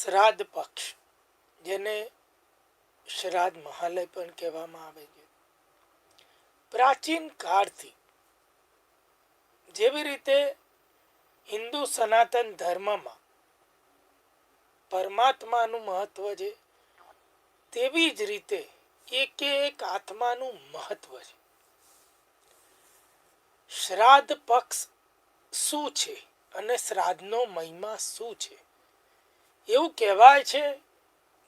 શ્રાદ્ધ પક્ષ, જેને શ્રાદ્ધ મહાલય પણ કહેવામાં આવે છે. પ્રાચીન કાળથી જેવી રીતે હિન્દુ સનાતન ધર્મમાં પરમાત્માનું મહત્વ છે, તેવી જ રીતે એકે એક આત્માનું મહત્વ છે. શ્રાદ્ધ પક્ષ શું છે અને શ્રાદ્ધનો મહિમા શું છે? એવું કહેવાય છે,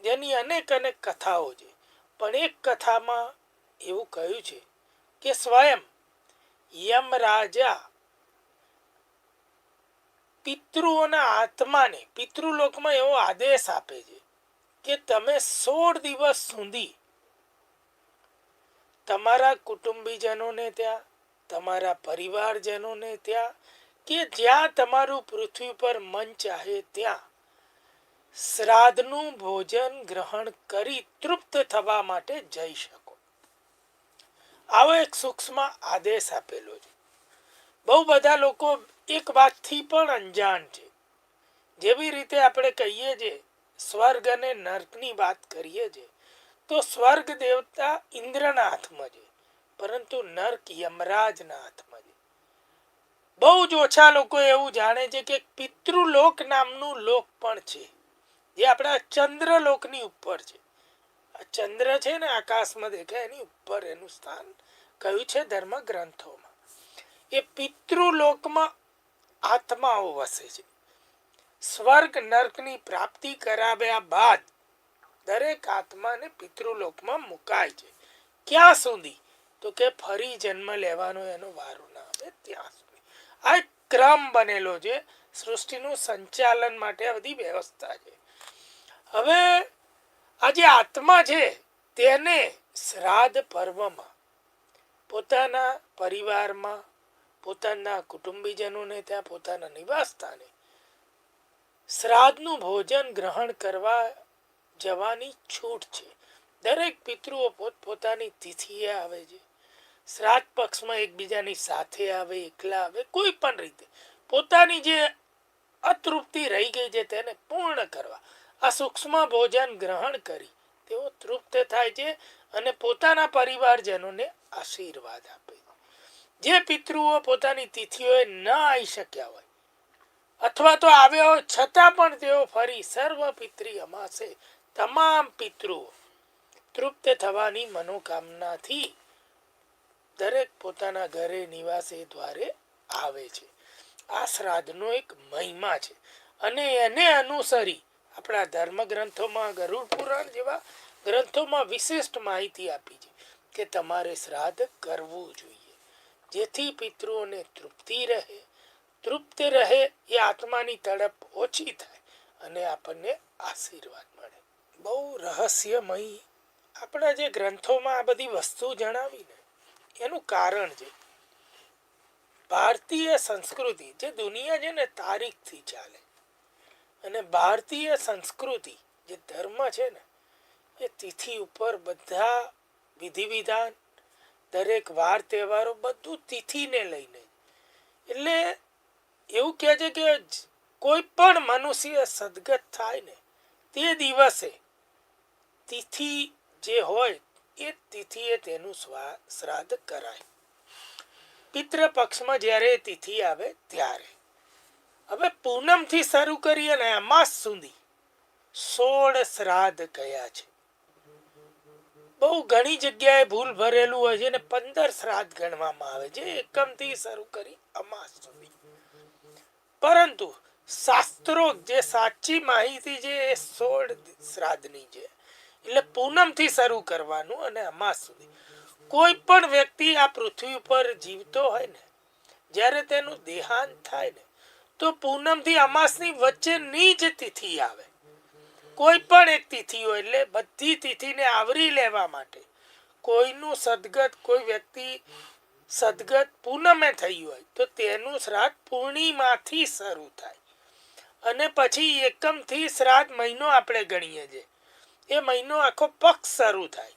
જેની અનેક અનેક કથાઓ છે. પણ એક કથામાં એવું કહ્યું છે કે સ્વયં યમ રાજા પિતૃઓના આત્માને, પિતૃલોકમાં એવો આદેશ આપે છે કે તમે સોળ દિવસ સુધી તમારા કુટુંબીજનોને ત્યાં, તમારા પરિવારજનોને ત્યાં કે જ્યાં તમારું પૃથ્વી પર મન ચાહે ત્યાં શ્રાદ્ધનું ભોજન ગ્રહણ કરી તૃપ્ત થવા માટે જઈ શકો. આવો એક સૂક્ષ્મ આદેશ આપેલો છે. બહુ બધા લોકો એક વાતથી પણ અંજાણ છે. જેવી રીતે આપણે કહીએ છીએ સ્વર્ગ અને નર્કની વાત કરીએ છીએ તો સ્વર્ગ દેવતા ઇન્દ્રના હાથમાં છે, પરંતુ નર્ક યમરાજના હાથમાં છે. બહુ જ ઓછા લોકો એવું જાણે છે કે પિતૃલોક નામનું લોક પણ છે. જે આપણા ચંદ્રલોકની ઉપર છે. આ ચંદ્ર છે ને આકાશમાં દેખાય, એની ઉપર એનું સ્થાન કયું છે? ધર્મ ગ્રંથોમાં એ પિતૃલોકમાં આત્માઓ વસે છે. સ્વર્ગ નર્કની પ્રાપ્તિ કરાવ્યા બાદ દરેક આત્માને પિતૃલોકમાં મુકાય છે. ક્યાં સુધી? તો કે ફરી જન્મ લેવાનો એનો વારો ના આવે ત્યાં સુધી. આ ક્રમ બનેલો છે સૃષ્ટિનું સંચાલન માટે આ બધી વ્યવસ્થા છે. હવે આ જે આત્મા છે તેને શ્રાદ્ધ પર્વમાં, પોતાના પરિવારમાં, પોતાના કુટુંબીજનોને ત્યાં, પોતાના નિવાસ સ્થાને શ્રાદ્ધનું ભોજન ગ્રહણ કરવા જવાની છૂટ છે. દરેક પિતૃઓ પોતપોતાની તિથિએ આવે છે. શ્રાદ્ધ પક્ષમાં એકબીજાની સાથે આવે, એકલા આવે, કોઈ પણ રીતે. પોતાની જે અતૃપ્તિ રહી ગઈ છે તેને પૂર્ણ કરવા. આ સૂક્ષ્મ ભોજન ગ્રહણ કરી. તેઓ તૃપ્ત થાય છે અને પોતાના પરિવારજનોને આશીર્વાદ આપે. છે જે પિતૃઓ પોતાની તિથિઓએ ન આવી શક્યા હોય, અથવા તો આવ્યા હોય, છતાં પણ તેઓ ફરી સર્વ પિતૃ અમાસે તમામ પિતૃઓ તૃપ્ત થવાની મનોકામનાથી દરેક પોતાના ઘરે નિવાસે દ્વારે આવે છે. આ શ્રાદ્ધનો એક મહિમા છે અને એને અનુસરી આપણા ધર્મ ગ્રંથોમાં ગરુડ પુરાણ જેવા ગ્રંથોમાં વિશિષ્ટ માહિતી આપી છે કે તમારે શ્રાદ્ધ કરવું જોઈએ. જેથી પિતૃઓને તૃપ્તિ રહે. તૃપ્ત રહે એ આત્માની તડપ ઓછી થાય અને આપણને આશીર્વાદ મળે. બહુ રહસ્યમય આપણા જે ગ્રંથોમાં આ બધી વસ્તુ જણાવી ને એનું કારણ છે. ભારતીય સંસ્કૃતિ જે દુનિયા છે ને તારીખથી ચાલે. અને ભારતીય સંસ્કૃતિ જે ધર્મ છે ને, એ તિથિ ઉપર બધા વિધિ વિધાન દરેક વાર તહેવારો બધું તિથિને લઈને. એટલે એવું કહે છે કે કોઈ પણ મનુષ્ય સદગત થાય ને, તે દિવસે તિથિ જે હોય, એ તિથિએ તેનું શ્રાદ્ધ કરાય. પિતૃ પક્ષમાં જ્યારે તિથિ આવે ત્યારે. હવે પૂનમથી શરૂ કરી અને અમાસ સુધી. સોળ શ્રાદ્ધ કયા છે? બહુ ઘણી જગ્યાએ ભૂલ ભરેલું હોય છે ને પંદર શ્રાદ્ધ ગણવામાં આવે છે. એકમથી શરૂ કરી અમાસ સુધી. પરંતુ શાસ્ત્રો જે સાચી માહિતી છે એ સોળ શ્રાદ્ધની છે. એટલે પૂનમથી શરૂ કરવાનું અને અમાસ સુધી. કોઈ પણ વ્યક્તિ આ પૃથ્વી ઉપર જીવતો હોય ને, જ્યારે તેનું દેહાંત થાય ને તો પૂનમથી અમાસની વચ્ચેની જ તિથિ આવે. કોઈ પણ એક તિથિ હોય એટલે બધી તિથિને આવરી લેવા માટે કોઈનું સદગત, કોઈ વ્યક્તિ સદગત પૂનમે થયું હોય તો તેનું શ્રાદ્ધ પૂર્ણિમાથી શરૂ થાય. અને પછી એકમથી શ્રાદ્ધ મહિનો આપણે ગણીએ છીએ એ મહિનો આખો પક્ષ શરૂ થાય.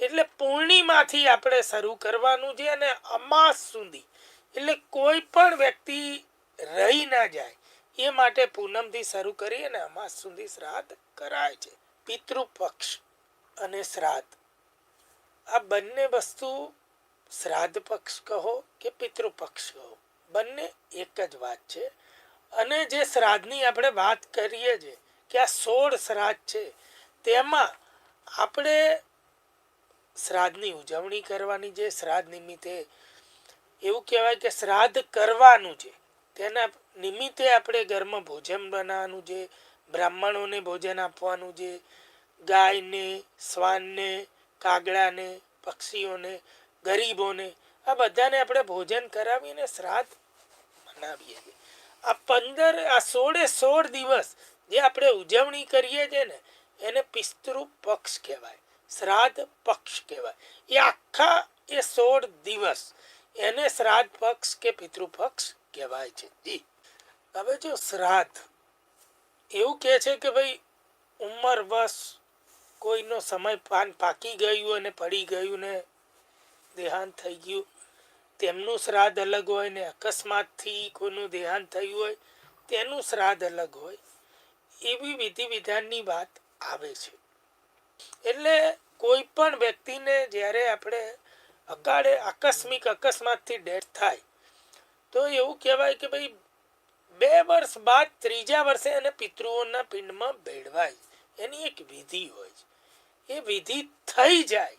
એટલે પૂર્ણિમાથી આપણે શરૂ કરવાનું છે અને અમાસ સુધી. એટલે કોઈ પણ વ્યક્તિ રહી ના જાય. એ માટે પૂનમથી શરૂ કરી અને અમાસ સુધી શ્રાદ્ધ કરાય છે. પિતૃપક્ષ અને શ્રાદ્ધ. આ બંને વસ્તુ શ્રાદ્ધ પક્ષ કહો કે પિતૃપક્ષ કહો. બંને એક જ વાત છે. અને જે શ્રાદ્ધની આપણે વાત કરીએ છીએ કે આ સોળ શ્રાદ્ધ છે, તેમાં આપણે શ્રાદ્ધની ઉજવણી કરવાની છે શ્રાદ્ધ નિમિત્તે એવું કહેવાય કે શ્રાદ્ધ કરવાનું છે. તેના નિમિત્તે આપણે ઘરમાં ભોજન બનાવવાનું છે, બ્રાહ્મણોને ભોજન આપવાનું છે, ગાયને, શ્વાનને, કાગડાને, પક્ષીઓને, ગરીબોને, આ બધાને આપણે ભોજન કરાવીને શ્રાદ્ધ મનાવીએ છીએ. આ પંદર, આ સોળે સોળ દિવસ જે આપણે ઉજવણી કરીએ છીએ ને, એને પિસ્તૃ પક્ષ કહેવાય, શ્રાદ્ધ પક્ષ કહેવાય. એ આખા એ સોળ દિવસ એને શ્રાદ્ધ પક્ષ કે પિતૃપક્ષ કહેવાય છે. જી. હવે જો શ્રાદ્ધ, એવું કહે છે કે ભાઈ ઉંમર વસ કોઈનો સમય પાન પાકી ગયું અને પડી ગયું ને દેહાંત થઈ ગયું. તેમનું શ્રાદ્ધ અલગ હોય ને અકસ્માતથી કોઈનું દેહાંત થયું હોય, તેનું શ્રાદ્ધ અલગ હોય. એવી વિધિ વિધાનની વાત આવે છે. એટલે કોઈ પણ વ્યક્તિને જ્યારે આપણે અકાળે આકસ્મિક અકસ્માતથી ડેથ થાય તો એવું કહેવાય કે ભાઈ, બે વર્ષ બાદ ત્રીજા વર્ષે એને પિતૃઓના પિંડમાં ભેળવાય. એની એક વિધિ હોય છે. એ વિધિ થઈ જાય,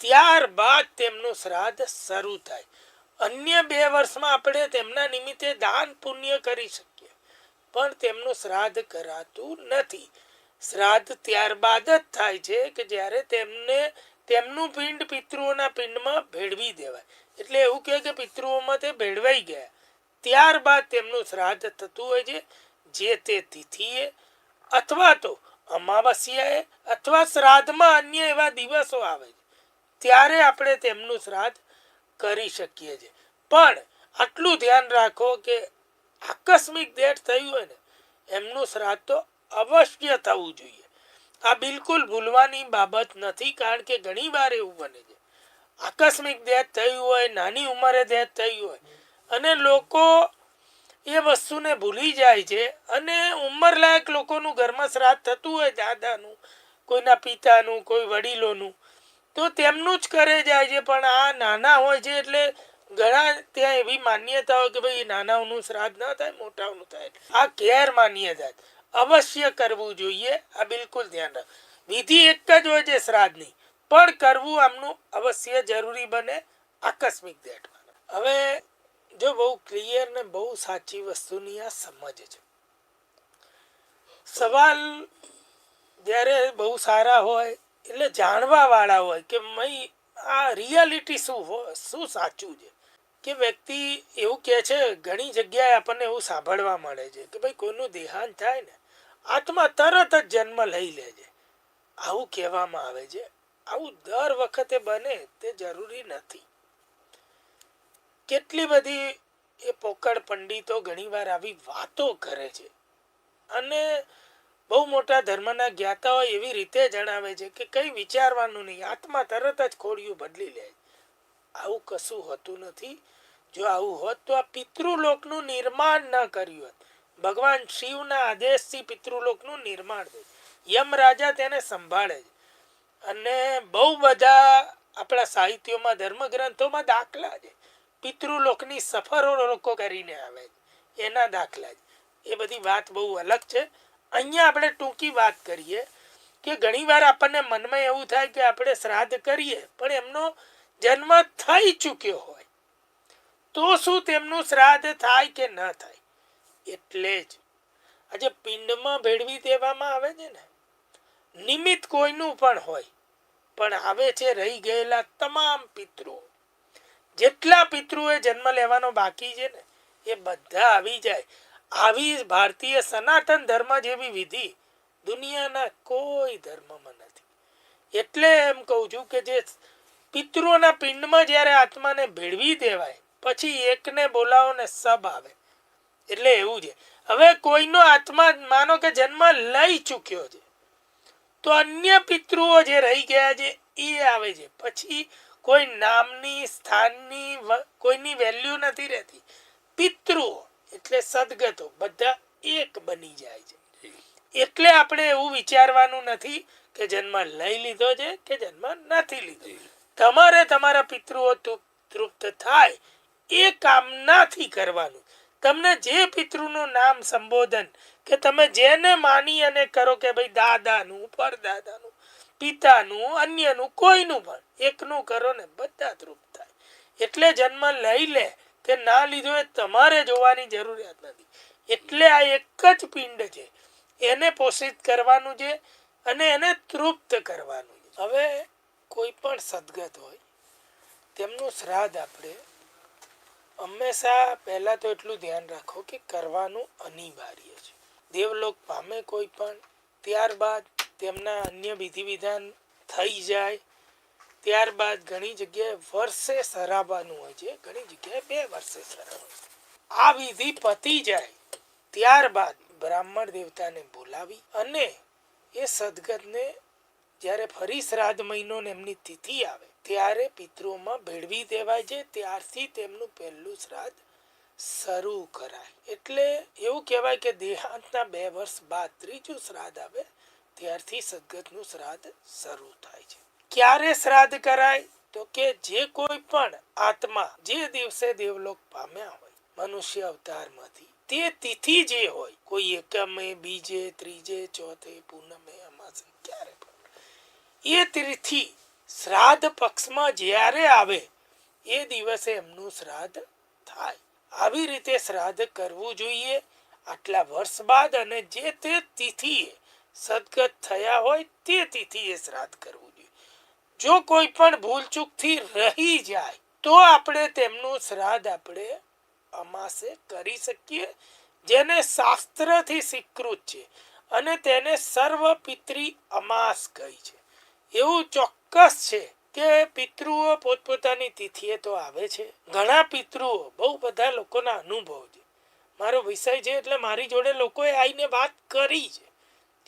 ત્યારબાદ તેમનું શ્રાદ્ધ શરૂ થાય. અન્ય બે વર્ષમાં આપણે તેમના નિમિત્તે દાન પુણ્ય કરી શકીએ, પણ તેમનું શ્રાદ્ધ કરાતું નથી. શ્રાદ્ધ ત્યારબાદ જ થાય છે કે જ્યારે તેમને તેમનું પિંડ પિતૃઓના પિંડમાં ભેળવી દેવાય. એટલે એવું કહે કે પિતૃઓમાં તે ભેળવાઈ ગયા. ત્યારબાદ તેમનું શ્રાદ્ધ થતું હોય છે, જે તે તિથિએ અથવા તો અમાવસ્યાએ અથવા શ્રાદ્ધમાં અન્ય એવા દિવસો આવે છે. ત્યારે આપણે તેમનું શ્રાદ્ધ કરી શકીએ છીએ. પણ આટલું ધ્યાન રાખો કે આકસ્મિક દેઠ થયું હોય ને, એમનું શ્રાદ્ધ તો અવશ્ય થવું જોઈએ. આ બિલકુલ ભૂલવાની બાબત નથી, કારણ કે ઘણી વાર એવું બને છે. આકસ્મિક ડેથ થયું હોય, નાની ઉંમરે ડેથ થયું હોય, અને લોકો એ વસ્તુને ભૂલી જાય છે. અને ઉંમરલાયક લોકોનું ઘરમાં શ્રાદ્ધ થતું હોય દાદાનું, કોઈના પિતાનું, કોઈ વડીલોનું, તો તેમનું જ કરે જાય છે. પણ આ નાના હોય છે એટલે ઘણા ત્યાં એવી માન્યતા હોય કે ભાઈ નાનાઓનું શ્રાદ્ધ ન થાય, મોટાઓનું થાય. આ ગેર માન્યતા અવશ્ય કરવું જોઈએ. આ બિલકુલ ધ્યાન રાખ. વિધિ એક જ હોય છે શ્રાદ્ધની. પણ કરવું આમનું અવશ્ય જરૂરી બને આકસ્મિક ડેટમાં હવે જો બહુ ક્લિયર ને બહુ સાચી વસ્તુની આ સમજ છે. સવાલ જ્યારે બહુ સારા હોય એટલે જાણવા વાળા હોય કે મય આ રિયાલિટી શું હોય શું સાચું છે? કે વ્યક્તિ એવું કહે છે, ઘણી જગ્યાએ આપણને એવું સાંભળવા મળે છે કે ભાઈ કોઈનું દેહાંત થાય ને, આત્મા તરત જ જન્મ લઈ લે છે. આવું કહેવામાં આવે છે. આવું દર વખતે બને તે જરૂરી નથી. કેટલી બધી એ પોકળ પંડિતો ઘણીવાર આવી વાતો કરે છે. અને બહુ મોટા ધર્મના જ્ઞાતાઓ એવી રીતે જણાવે છે કે કંઈ વિચારવાનું નહીં, આત્મા તરત જ ખોડિયું બદલી લે. આવું કશું હોતું નથી. જો આવું હોત તો આ પિતૃલોકનું નિર્માણ ન કર્યું હોત. ભગવાન શિવના આદેશથી પિતૃલોકનું નિર્માણ થયું. યમ રાજા તેને સંભાળે છે. અને બહુ બધા આપણા સાહિત્યોમાં, ધર્મગ્રંથોમાં દાખલા છે. પિતૃલોકની સફરો લોકો કરીને આવે છે. એના દાખલા છે. એ બધી વાત બહુ અલગ છે. અહીંયા આપણે ટૂંકી વાત કરીએ કે ઘણીવાર આપણને મનમાં એવું થાય કે આપણે શ્રાદ્ધ કરીએ, પણ એમનો જન્મ થઈ ચૂક્યો હોય, તો શું તેમનું શ્રાદ્ધ થાય કે ન થાય? એટલે જ આજે પિંડમાં ભેળવી દેવામાં આવે છે ને. નિમિત્ત કોઈનું પણ હોય પણ આવે છે રહી ગયેલા તમામ પિતૃઓ જેટલા પિતૃએ જન્મ લેવાનો બાકી છે ને, એ બધા આવી જાય. આવી ભારતીય સનાતન ધર્મ જેવી વિધિ દુનિયાના કોઈ ધર્મમાં નથી. એટલે એમ કહું છું કે જે પિતૃઓના પિંડમાં જ્યારે આત્માને ભેળવી દેવાય, પછી એકને બોલાવો ને સબ આવે. એટલે એવું છે. હવે કોઈનો આત્મા, માનો કે જન્મ લઈ ચૂક્યો છે તો અન્ય પિતૃઓ જે રહી ગયા છે એ આવે છે. પછી કોઈ નામની સ્થાનની કોઈની વેલ્યુ નથી રહેતી. પિતૃઓ એટલે સદગતો બધા એક બની જાય છે. એટલે આપણે એવું વિચારવાનું નથી કે જન્મ લઈ લીધો છે કે જન્મ નથી લીધો. તમારે તમારા પિતૃઓ તૃપ્ત થાય એ કામનાથી કરવાનું. તમને જે પિતૃનું નામ સંબોધન કે તમે જેને માની અને કરો કે ભાઈ દાદાનું, પરદાદાનું, પિતાનું, અન્યનું, કોઈનું પણ એકનું કરો ને બધા તૃપ્ત થાય. એટલે જન્મ લઈ લે કે ના લીધો એ તમારે જોવાની જરૂરિયાત નથી. એટલે આ એક જ પિંડ છે. એને પોષિત કરવાનું છે અને એને તૃપ્ત કરવાનું છે. હવે કોઈ પણ સદગત હોય, તેમનું શ્રાદ્ધ આપણે હંમેશા પહેલાં તો એટલું ધ્યાન રાખો કે કરવાનું અનિવાર્ય છે. દેવલોક પામે કોઈ પણ, ત્યારબાદ તેમના અન્ય વિધિ વિધાન થઈ જાય. ત્યારબાદ ઘણી જગ્યાએ વર્ષે સરાવવાનું હોય છે. ઘણી જગ્યાએ બે વર્ષે સરાવવાનું આ વિધિ પતી જાય. ત્યારબાદ બ્રાહ્મણ દેવતાને બોલાવી અને એ સદગતને જ્યારે ફરી શ્રાદ્ધ મહિનો એમની તિથિ આવે, ત્યારે પિતૃઓમાં ભેળવી દેવાય છે. ત્યારથી તેમનું પહેલું શ્રાદ્ધ શરૂ કરાય. એટલે એવું કહેવાય કે દેહાંતના બે વર્ષ બાદ ત્રીજું શ્રાદ્ધ આવે, ત્યારથી સદગતનું શ્રાદ્ધ શરૂ થાય છે. ક્યારે શ્રાદ્ધ કરાય? તો કે જે કોઈ પણ આત્મા જે દિવસે દેવલોક પામ્યા હોય, મનુષ્ય અવતારમાંથી, તે તિથિ જે હોય, કોઈ એકમે, બીજે, ત્રીજે, ચોથે, પૂનમે, અમાસે, ક્યારે પણ. એ તિથિ શ્રાદ્ધ પક્ષમાં જ્યારે આવે, એ દિવસે એમનું શ્રાદ્ધ થાય. આવી રીતે શ્રાદ્ધ કરવું જોઈએ. આટલા વર્ષ બાદ અને જે તે તિથિએ સદગત થયા હોય તે તિથિએ શ્રાદ્ધ કરવું જોઈએ. જો કોઈ પણ ભૂલચૂકથી રહી જાય, તો આપણે તેમનું શ્રાદ્ધ આપણે અમાસે કરી શકીએ, જેને શાસ્ત્રથી સ્વીકૃત છે અને તેને સર્વ પિતૃ અમાસ કહી છે. એવું ચોક્કસ છે કે પિતૃઓ પોતપોતાની તિથિએ તો આવે છે. ઘણા પિતૃઓ, બહુ બધા લોકોના અનુભવ છે. મારો વિષય છે એટલે મારી જોડે લોકોએ આવીને વાત કરી છે.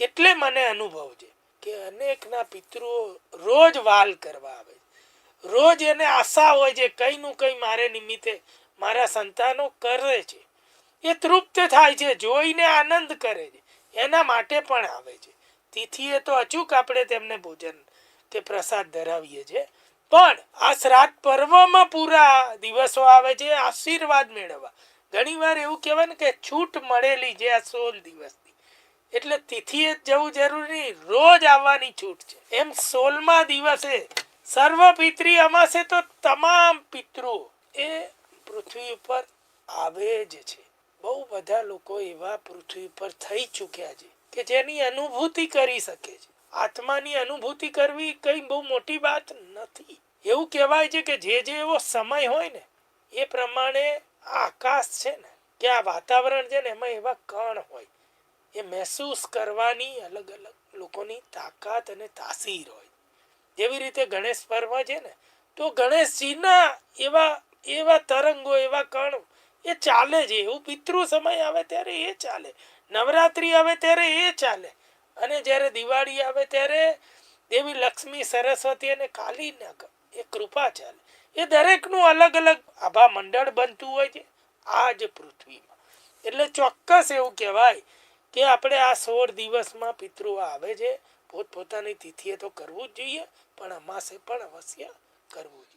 એટલે મને અનુભવ છે કે અનેકના પિતૃઓ રોજ વાલ કરવા આવે છે. રોજ એને આશા હોય છે કંઈનું કંઈ મારે નિમિત્તે મારા સંતાનો કરે છે. એ તૃપ્ત થાય છે, જોઈને આનંદ કરે છે. એના માટે પણ આવે છે. તિથિએ તો અચૂક આપણે તેમને ભોજન કે પ્રસાદ ધરાવીએ છીએ. પણ આ શ્રાદ્ધ પર્વમાં પૂરા દિવસો આવે છે, આશીર્વાદ મેળવવા. ઘણીવાર એવું કહેવાય ને કે છૂટ મળેલી છે આ સોળ દિવસની. એટલે તિથિએ જ જવું જરૂરી, રોજ આવવાની છૂટ છે. એમ સોળમા દિવસે સર્વ પિતૃ અમાસે તો તમામ પિતૃઓ એ પૃથ્વી ઉપર આવે જ છે. બહુ બધા લોકો એવા પૃથ્વી પર થઈ ચૂક્યા છે કે જેની અનુભૂતિ કરી શકે છે. આત્માની અનુભૂતિ કરવી કઈ બહુ મોટી વાત નથી. એવું કહેવાય છે કે જે જે એવો સમય હોય ને, એ પ્રમાણે આકાશ છે ને, કે આ વાતાવરણ છે ને, એમાં એવા કણ હોય. એ મહેસૂસ કરવાની અલગ અલગ લોકોની તાકાત અને તાસીર હોય. જેવી રીતે ગણેશ પર્વ છે ને, તો ગણેશજીના એવા એવા તરંગો, એવા કણ, એ ચાલે છે. એવું પિતૃ સમય આવે ત્યારે એ ચાલે. નવરાત્રિ આવે ત્યારે એ ચાલે. અને જ્યારે દિવાળી આવે ત્યારે દેવી લક્ષ્મી, સરસ્વતી અને કાલી નગ એ કૃપા ચાલે એ દરેકનું અલગ અલગ આભા મંડળ બનતું હોય છે. આ જ પૃથ્વીમાં. એટલે ચોક્કસ એવું કહેવાય કે આપણે આ સોળ દિવસમાં પિતૃઓ આવે છે. પોતપોતાની તિથિએ તો કરવું જ જોઈએ, પણ અમાસે પણ અવશ્ય કરવું જોઈએ.